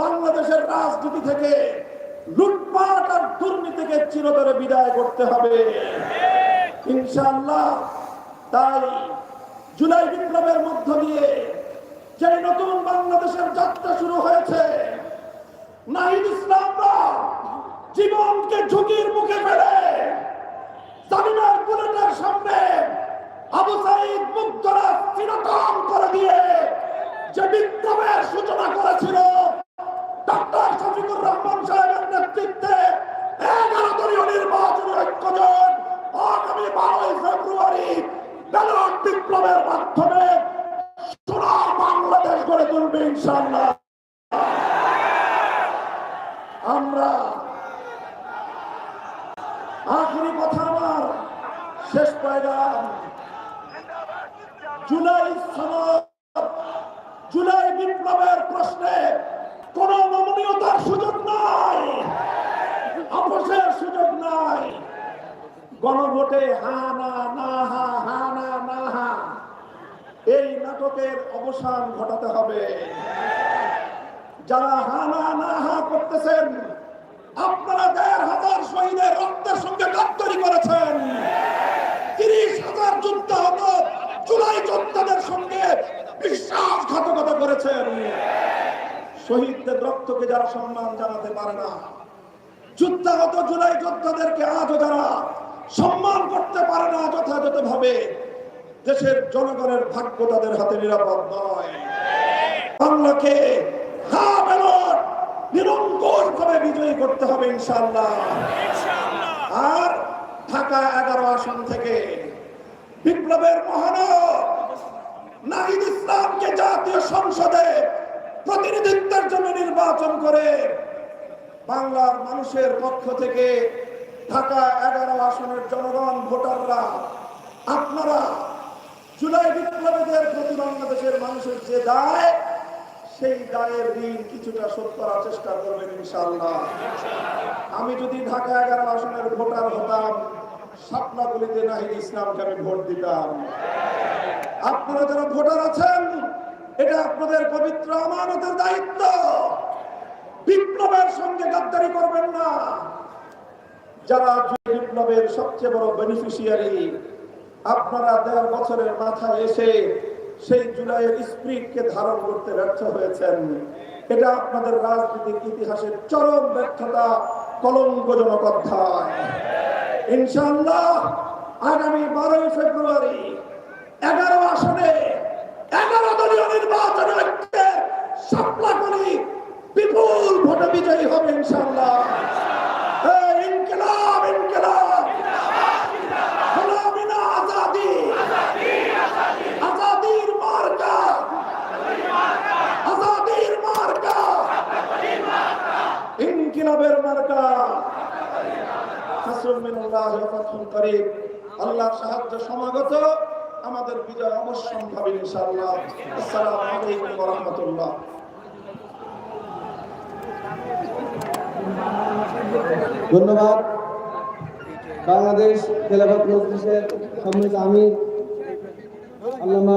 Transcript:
বাংলাদেশের রাজনীতি থেকে লুটপাট আর দুর্নীতিকে চিরতরে বিদায় করতে হবে। ইনশাল্লাহ তাই জুলাই বিপ্লবের মধ্য দিয়ে যে নতুন বাংলাদেশের যাত্রা শুরু হয়েছে, নাহিদ ইসলামরা জীবনকে ঝুঁকির মুখে ফেলে ফেব্রুয়ারি ব্যালট বিপ্লবের মাধ্যমে সোনার বাংলাদেশ গড়ে তুলবে ইনশাল্লাহ আমরা আখরি কথা আমার শেষ পায়গাম। জুলাই সনদ, জুলাই বিপ্লবের প্রশ্নে কোন নমনীয়তার সুযোগ নাই, আপোষের সুযোগ নাই। গণভোটে হা না না হা হা না না হা এই নাটকের অবসান ঘটাতে হবে। যারা হা না না হা করতেছেন, আপনারা দেড় হাজার শহীদের রক্তের সঙ্গে গাদ্দারি করেছেন। তিরিশ হাজার যুদ্ধ হতো, জুলাই যোদ্ধাদের সঙ্গে বিশ্বাসঘাতকতা করেছেন। শহীদদের রক্তকে যারা সম্মান জানাতে পারে না, যুদ্ধাহত জুলাই যোদ্ধাদেরকে আজও যারা সম্মান করতে পারে না যথাযথ ভাবে দেশের জনগণের ভাগ্য তাদের হাতে নিরাপদ নয়। বাংলাকে নিরঙ্কুশ ভাবে বিজয়ী করতে হবে ইনশাল্লাহ আর ঢাকা এগারো আসন থেকে বিপ্লবের মহানব ইসলামকে জাতীয় সংসদে প্রতিনিধিত্বের জন্য নির্বাচন করে বাংলার মানুষের পক্ষ থেকে ঢাকা এগারো আসনের জনগণ, ভোটাররা, আপনারা জুলাই বিপ্লবীদের প্রতি বাংলাদেশের মানুষের যে দায়, সেই দায়ের ঋণ কিছুটা শোধ করার চেষ্টা করবেন ইনশাআল্লাহ। আমি যদি ঢাকা এগারো আসনের ভোটার হতাম, স্বপ্নগুলিতে নাহিদ ইসলামকে আমি ভোট দিতাম। আপনারা যারা ভোটার আছেন, এটা আপনাদের পবিত্র আমানতের দায়িত্ব। বিপ্লবের সঙ্গে গাদ্দারি করবেন না। যারা বিপ্লবের সবচেয়ে বড় বেনিফিশিয়ারি আপনারা দেড় বছরের মাথায় এসে সেই জুলাইয়ের স্প্রিটকে ধারণ করতে ব্যর্থ হয়েছেন। এটা আপনাদের রাজনৈতিক ইতিহাসের চরম ব্যর্থতা কলঙ্কজনক অধ্যায়। ইনশাআল্লাহ আগামী বারোই ফেব্রুয়ারি এগারো আসনে এগারো দলীয় নির্বাচন বিপুল ভোটে বিজয়ী হবে ইনশাআল্লাহ। ফাতহুন করিম আল্লাহর সাহায্য সমাগত। আমাদের বিজয় ইনশাআল্লাহ। আসসালামু আলাইকুম রাহমাতুল্লাহ। ধন্যবাদ। বাংলাদেশ খেলাফত মজলিসের সম্মিলিত আমির আল্লামা